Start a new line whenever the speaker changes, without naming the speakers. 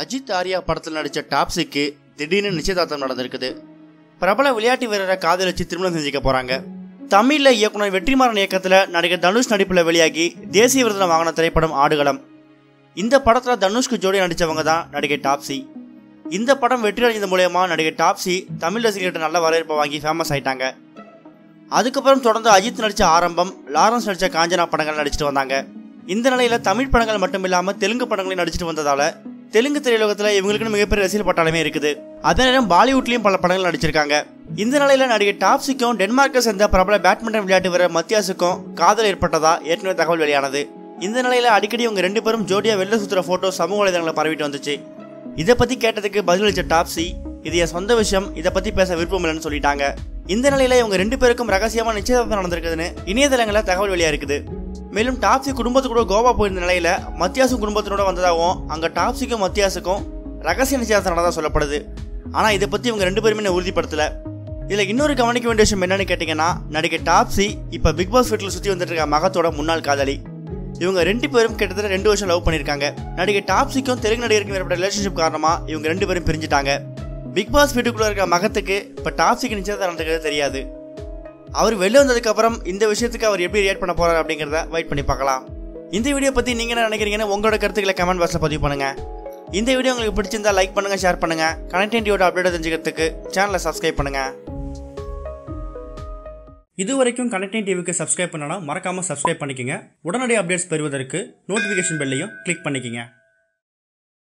அஜித் ஆர்யா படத்தில் நடித்த டாப்ஸிக்கு திடீர்னு நிச்சயதார்த்தம் நடந்திருக்குது. பிரபல விளையாட்டு வீரரை காதலிச்சு திருமணம் செஞ்சுக்க போறாங்க. தமிழ்ல இயக்குனர் வெற்றிமாறன் இயக்கத்தில் நடிகர் தனுஷ் நடிப்பில் வெளியாகி தேசிய விருதுல வாங்கின திரைப்படம் ஆடுகளம். இந்த படத்தில் தனுஷ்க்கு ஜோடி நடித்தவங்க தான் நடிகை டாப்ஸி. இந்த படம் வெற்றி அடைஞ்சது மூலயமா நடிகை டாப்ஸி தமிழ் ரசிகர்கிட்ட நல்ல வரவேற்பை வாங்கி ஃபேமஸ் ஆயிட்டாங்க. அதுக்கப்புறம் தொடர்ந்து அஜித் நடித்த ஆரம்பம் லாரன்ஸ் நடித்த காஞ்சனா படங்கள் நடிச்சிட்டு வந்தாங்க. இந்த நிலையில தமிழ் படங்கள் மட்டும் இல்லாமல் தெலுங்கு படங்களையும் நடிச்சிட்டு வந்ததால தெலுங்கு திரையுலகத்தில் இவங்களுக்குன்னு மிகப்பெரிய ரசிகர் பட்டாளமே இருக்குது. அதே நேரம் பாலிவுட்லயும் பல படங்கள் நடிச்சிருக்காங்க. இந்த நிலையில நடிகை டாப்ஸிக்கும் டென்மார்க்கை சேர்ந்த பிரபல பேட்மிண்டன் விளையாட்டு வீரர் மத்தியாசுக்கும் காதல் ஏற்பட்டதா ஏற்கனவே தகவல் வெளியானது. இந்த நிலையில அடிக்கடி இவங்க ரெண்டு பேரும் ஜோடியா வெளில சுத்துற போட்டோ சமூக வலைதளங்களை பரவிட்டு வந்துச்சு. இதை பத்தி கேட்டதுக்கு பதிலளிச்ச டாப்ஸி இது என் சொந்த விஷயம் இதை பத்தி பேச விருப்பம் இல்லைன்னு சொல்லிட்டாங்க. இந்த நிலையில இவங்க ரெண்டு பேருக்கும் ரகசியமா நிச்சயதார்த்தம் நடந்திருக்குதுன்னு இணையதளங்களில் தகவல் வெளியா இருக்குது. மேலும் டாப்ஸி குடும்பத்து கூட கோவா போயிருந்த நிலையில மத்தியாசும் குடும்பத்தினோட வந்ததாகவும் அங்க டாப்ஸிக்கும் மத்தியாசுக்கும் ரகசிய நிச்சயத்தை நடந்ததாக சொல்லப்படுது. ஆனா இதை பத்தி இவங்க ரெண்டு பேருமே உறுதிப்படுத்தல? இதுல இன்னொரு கவனிக்க வேண்டிய விஷயம் என்னன்னு கேட்டீங்கன்னா நடிகை டாப்ஸி இப்ப பிக் பாஸ் வீட்டில் சுத்தி வந்துட்டு இருக்க மகத்தோட முன்னாள் காதலி. இவங்க ரெண்டு பேரும் கிட்டத்தட்ட ரெண்டு வருஷம் லவ் பண்ணியிருக்காங்க. நடிகை டாப்ஸிக்கும் தெலுங்கு நடிகருக்கும் ஏற்பட்ட ரிலேஷன்ஷிப் காரணமா இவங்க ரெண்டு பேரும் பிரிஞ்சுட்டாங்க. பிக் பாஸ் வீட்டுக்குள்ள இருக்க மகத்துக்கு இப்ப டாப்ஸிக்கு நிச்சயத்தை நடந்துக்கிறது தெரியாது. அவர் வெளில வந்ததுக்கு அப்புறம் இந்த விஷயத்துக்கு அவர் எப்படி ரியாக்ட் பண்ண போறாரு அப்படிங்கிறத வெயிட் பண்ணி பார்க்கலாம். இந்த வீடியோ பத்தி நீங்க என்ன நினைக்கிறீங்கன்னு உங்களோட கருத்துக்களை கமெண்ட் பாக்ஸ்ல பதிவு பண்ணுங்க. இந்த வீடியோ உங்களுக்கு பிடிச்சிருந்தா லைக் பண்ணுங்க ஷேர் பண்ணுங்க. கனெக்டிவிட்டியோட அப்டேட் தெரிஞ்சுக்கிறதுக்கு சேனலை சப்ஸ்கிரைப் பண்ணுங்க. இது வரைக்கும் கனெக்டிங் டிவிக்கு சப்ஸ்கிரைப் பண்ணனா மறக்காம சப்ஸ்கிரைப் பண்ணிக்கங்க. உடனடி அப்டேட்ஸ் பெறுவதற்கு நோட்டிஃபிகேஷன் பெல்லையும் கிளிக் பண்ணிக்கங்க.